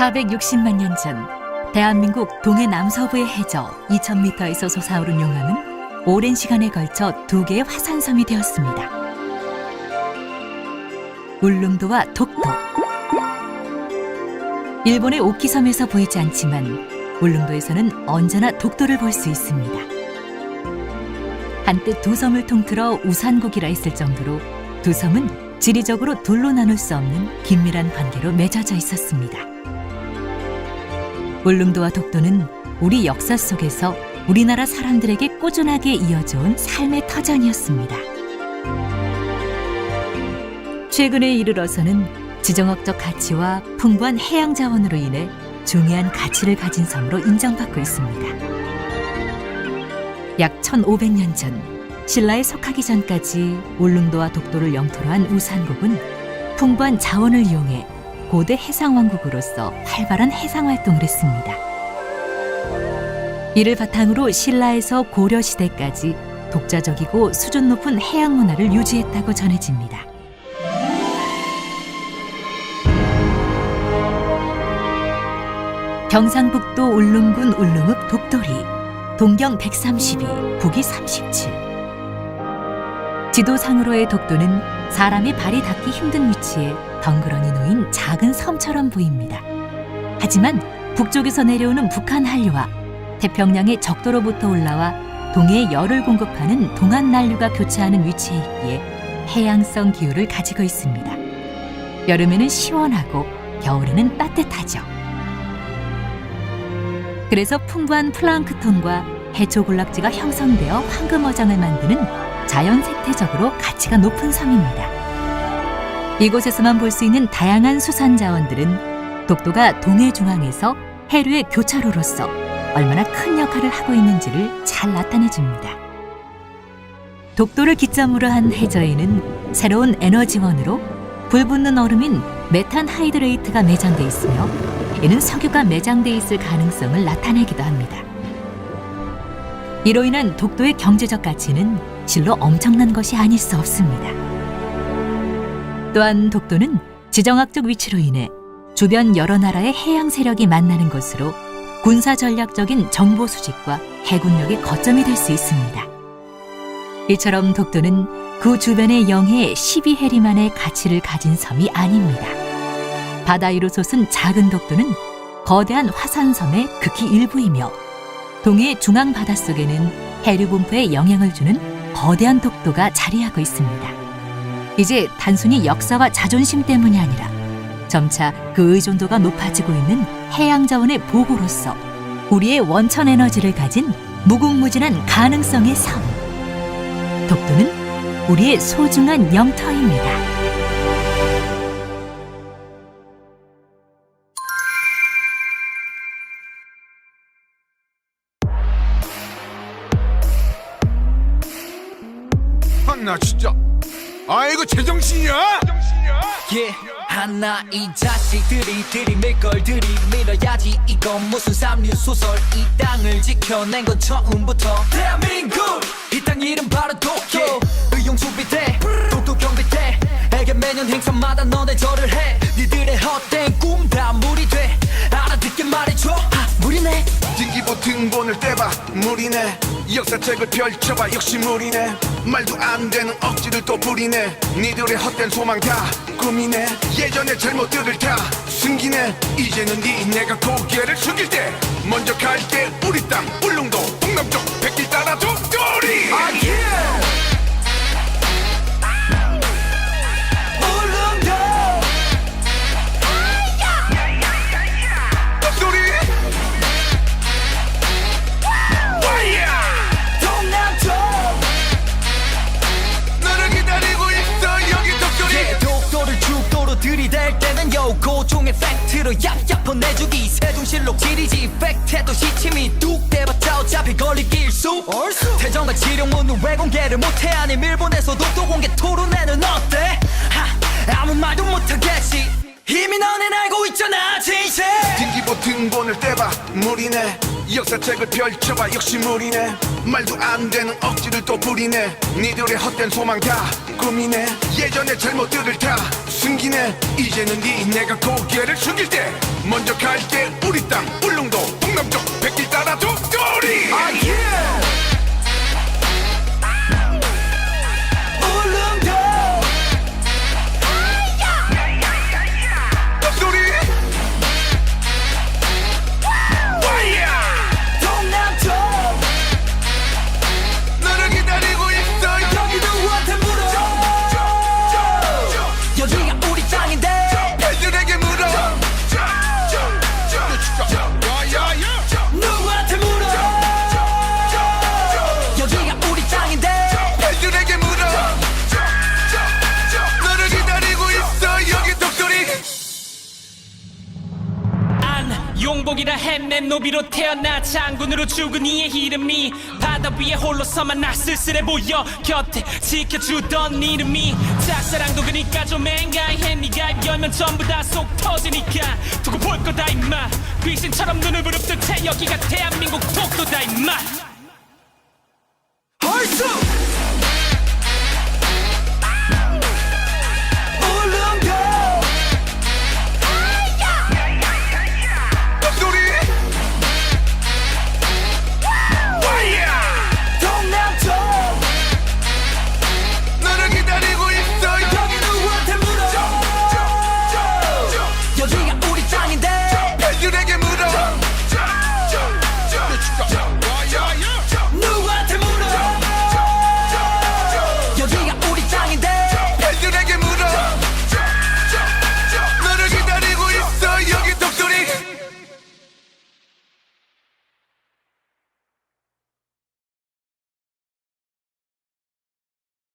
460만 년 전 대한민국 동해 남서부의 해저 2000m에서 솟아오른 용암은 오랜 시간에 걸쳐 두 개의 화산섬이 되었습니다. 울릉도와 독도. 일본의 오키섬에서 보이지 않지만 울릉도에서는 언제나 독도를 볼 수 있습니다. 한때 두 섬을 통틀어 우산국이라 했을 정도로 두 섬은 지리적으로 둘로 나눌 수 없는 긴밀한 관계로 맺어져 있었습니다. 울릉도와 독도는 우리 역사 속에서 우리나라 사람들에게 꾸준하게 이어져온 삶의 터전이었습니다. 최근에 이르러서는 지정학적 가치와 풍부한 해양 자원으로 인해 중요한 가치를 가진 섬으로 인정받고 있습니다. 약 1500년 전 신라에 속하기 전까지 울릉도와 독도를 영토로 한 우산국은 풍부한 자원을 이용해 고대 해상왕국으로서 활발한 해상 활동을 했습니다. 이를 바탕으로 신라에서 고려 시대까지 독자적이고 수준 높은 해양 문화를 유지했다고 전해집니다. 경상북도 울릉군 울릉읍 독도리 동경 132, 북위 37. 지도상으로의 독도는 사람이 발이 닿기 힘든 위치에 덩그러니 놓인 작은 섬처럼 보입니다. 하지만 북쪽에서 내려오는 북한 한류와 태평양의 적도로부터 올라와 동해에 열을 공급하는 동안 난류가 교차하는 위치에 있기에 해양성 기후를 가지고 있습니다. 여름에는 시원하고 겨울에는 따뜻하죠. 그래서 풍부한 플랑크톤과 해초군락지가 형성되어 황금어장을 만드는 자연 생태적으로 가치가 높은 섬입니다. 이곳에서만 볼 수 있는 다양한 수산 자원들은 독도가 동해 중앙에서 해류의 교차로로서 얼마나 큰 역할을 하고 있는지를 잘 나타내 줍니다. 독도를 기점으로 한 해저에는 새로운 에너지원으로 불붙는 얼음인 메탄 하이드레이트가 매장돼 있으며 이는 석유가 매장돼 있을 가능성을 나타내기도 합니다. 이로 인한 독도의 경제적 가치는 실로 엄청난 것이 아닐 수 없습니다. 또한 독도는 지정학적 위치로 인해 주변 여러 나라의 해양 세력이 만나는 곳으로 군사 전략적인 정보 수집과 해군력의 거점이 될 수 있습니다. 이처럼 독도는 그 주변의 영해의 12해리만의 가치를 가진 섬이 아닙니다. 바다 위로 솟은 작은 독도는 거대한 화산섬의 극히 일부이며 동해 중앙 바닷속에는 해류 분포에 영향을 주는 거대한 독도가 자리하고 있습니다. 이제 단순히 역사와 자존심 때문이 아니라 점차 그 의존도가 높아지고 있는 해양 자원의 보고로서 우리의 원천 에너지를 가진 무궁무진한 가능성의 섬. 독도는 우리의 소중한 영터입니다. 아, 나 진짜 아이고 제정신이야? 예 하나 이 자식들이 들이밀 걸 들이밀어야지. 이건 무슨 삼류 소설? 이 땅을 지켜낸 건 처음부터 대한민국! 이 땅 이름 바로 도쿄. 의용수비대 독도 경비대. 에게 매년 행사마다 너네 절을 해. 니들의 헛된 꿈다 무리 돼. 알아듣게 말해줘. 아, 무리네. 등기부 등본을 떼봐. 무리네 역사책을 펼쳐봐. 역시 무리네. 말도 안 되는 억지를 또 부리네. 니들의 헛된 소망 다 꿈이네. 예전의 잘못들을 다 숨기네. 이제는 네 내가 고개를 숙일 때 먼저 갈게 우리 땅 울릉도 동남쪽 로 얍얍 보내주기. 세종실록 지리지. 팩트도 시침이 뚝 대봤자 어차피 걸리기 일수 태정과 지룡문은 왜 공개를 못해 아님 일본에서 독도 공개 토론회는 어때? 하, 아무 말도 못하겠지. 이미 너넨 알고 있잖아 진실. 등기부 등본을 떼봐 무리네 역사책을 펼쳐봐. 역시 무리네. 말도 안 되는 억지를 또 부리네. 니들의 헛된 소망 다 꿈이네. 예전의 잘못들을 다 숨기네. 이제는 네 내가 고개를 숙일 때 먼저 갈게 우리 땅 울릉도 안 용복이라 했네 노비로 태어나 장군으로 죽은 이의 이름이 바다 위에 홀로서만 나 쓸쓸해 보여 곁에 지켜주던 이름이 짝사랑도 그니까 좀 앵가해 입 열면 전부 다 속 터지니까 두고 볼 거다 임마 귀신처럼 눈을 부릅뜨 채 여기가 대한민국 독도다 임마